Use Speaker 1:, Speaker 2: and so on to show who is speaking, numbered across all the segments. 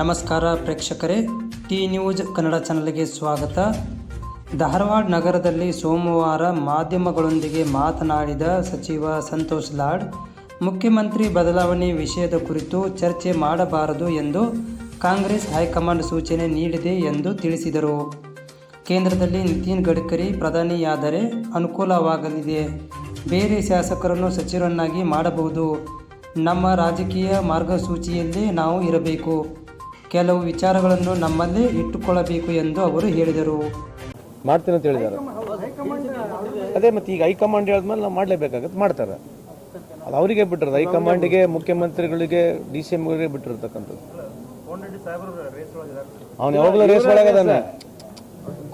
Speaker 1: ನಮಸ್ಕಾರ ಪ್ರೇಕ್ಷಕರೇ, T news Kannada ಚಾನಲ್ಗೆ ಸ್ವಾಗತ. ಧಾರವಾಡ ನಗರದಲ್ಲಿ ಸೋಮವಾರ ಮಾಧ್ಯಮಗಳೊಂದಿಗೆ ಮಾತನಾಡಿದ ಸಚಿವ ಸಂತೋಷ್ ಲಾಡ್, ಮುಖ್ಯಮಂತ್ರಿ ಬದಲಾವಣೆ ವಿಷಯದ ಕುರಿತು ಚರ್ಚೆ ಮಾಡಬಾರದು ಎಂದು ಕಾಂಗ್ರೆಸ್ ಹೈಕಮಾಂಡ್ ಸೂಚನೆ ನೀಡಿದೆ ಎಂದು ತಿಳಿಸಿದರು. ಕೇಂದ್ರದಲ್ಲಿ ನಿತಿನ್ ಗಡ್ಕರಿ ಪ್ರಧಾನಿಯಾದರೆ ಅನುಕೂಲವಾಗಲಿದೆ. ಬೇರೆ ಶಾಸಕರನ್ನು ಸಚಿವರನ್ನಾಗಿ ಮಾಡಬಹುದು. ನಮ್ಮ ರಾಜಕೀಯ ಮಾರ್ಗಸೂಚಿಯಲ್ಲೇ ನಾವು ಇರಬೇಕು. ಕೆಲವು ವಿಚಾರಗಳನ್ನು ನಮ್ಮಲ್ಲಿ ಇಟ್ಟುಕೊಳ್ಳಬೇಕು ಎಂದು ಅವರು ಹೇಳಿದರು.
Speaker 2: ಮಾಡ್ತೀನಿ ಅಂತ ಹೇಳಿದ್ದಾರೆ ಅದೇ ಮತ್ತೆ ಈಗ ಹೈಕಮಾಂಡ್ ಹೇಳಿದ್ಮೇಲೆ ನಾವು ಮಾಡಲೇಬೇಕಾಗತ್ತೆ, ಮಾಡ್ತಾರೆ. ಅದು ಅವರಿಗೆ ಬಿಟ್ಟಿರೋದು, ಹೈಕಮಾಂಡಿಗೆ, ಮುಖ್ಯಮಂತ್ರಿಗಳಿಗೆ, ಡಿ ಸಿ ಎಂಗಳಿಗೆ ಬಿಟ್ಟಿರ್ತಕ್ಕಂಥದ್ದು. ಅವನು ಯಾವಾಗಲೂ ರೇಸ್ ಒಳಗದಾನೆ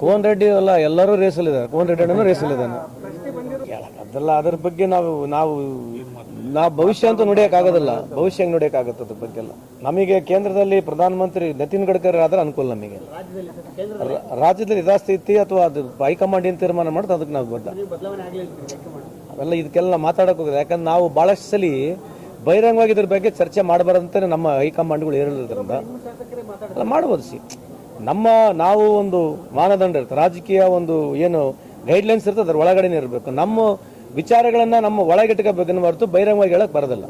Speaker 2: ಕೋನ್ ರೆಡ್ಡಿ ಅಲ್ಲ, ಎಲ್ಲರೂ ರೇಸಲ್ಲಿದ್ದಾರೆ ಕೋನ್ ರೆಡ್ಡಿ ಅಣ್ಣನೂ ರೇಸಲ್ಲಿದ್ದಾನೆ ಅದೆಲ್ಲ ಅದ್ರ ಬಗ್ಗೆ ನಾವು ನಾವು ನಾವು ಭವಿಷ್ಯ ಅಂತ ನೋಡಿಯೋಕ್ಕಾಗೋದಿಲ್ಲ. ಭವಿಷ್ಯ ಹೆಂಗೆ ನೋಡಿಯೋಕ್ಕಾಗತ್ತೆ ಅದ್ರ ಬಗ್ಗೆ ಎಲ್ಲ. ನಮಗೆ ಕೇಂದ್ರದಲ್ಲಿ ಪ್ರಧಾನಮಂತ್ರಿ ನಿತಿನ್ ಗಡ್ಕರಿ ಆದ್ರೆ ಅನುಕೂಲ ನಮಗೆ. ರಾಜ್ಯದಲ್ಲಿ ರಾಜ್ಯದಲ್ಲಿ ಯಥಾಸ್ಥಿತಿ ಅಥವಾ ಅದು ಹೈಕಮಾಂಡ್ ಏನು ತೀರ್ಮಾನ ಮಾಡುತ್ತೆ ಅದಕ್ಕೆ ನಾವು ಬದ್ಧ. ಅವೆಲ್ಲ ಇದಕ್ಕೆಲ್ಲ ಮಾತಾಡಕ್ ಹೋಗಿದೆ. ಯಾಕಂದ್ರೆ ನಾವು ಬಹಳಷ್ಟು ಸಲ ಬಹಿರಂಗವಾಗಿ ಇದ್ರ ಬಗ್ಗೆ ಚರ್ಚೆ ಮಾಡಬಾರ್ದಂತಾನೆ ನಮ್ಮ ಹೈಕಮಾಂಡ್ಗಳು ಹೇಳಿರೋದ್ರಿಂದ ಅಲ್ಲ ಮಾಡ್ಬೋದು ಸಿ. ನಮ್ಮ, ನಾವು ಒಂದು ಮಾನದಂಡ ಇರುತ್ತೆ. ರಾಜಕೀಯ ಒಂದು ಏನು ಗೈಡ್ಲೈನ್ಸ್ ಇರ್ತದೆ, ಅದ್ರ ಒಳಗಡೆನೇ ಇರಬೇಕು. ನಮ್ಮ ವಿಚಾರಗಳನ್ನ ನಮ್ಮ ಒಳಗಿಟ್ಕೋಬೇಕನ್ನು ಹೊರತು ಬಹಿರಂಗವಾಗಿ ಹೇಳಕ್ ಬರೋದಿಲ್ಲ.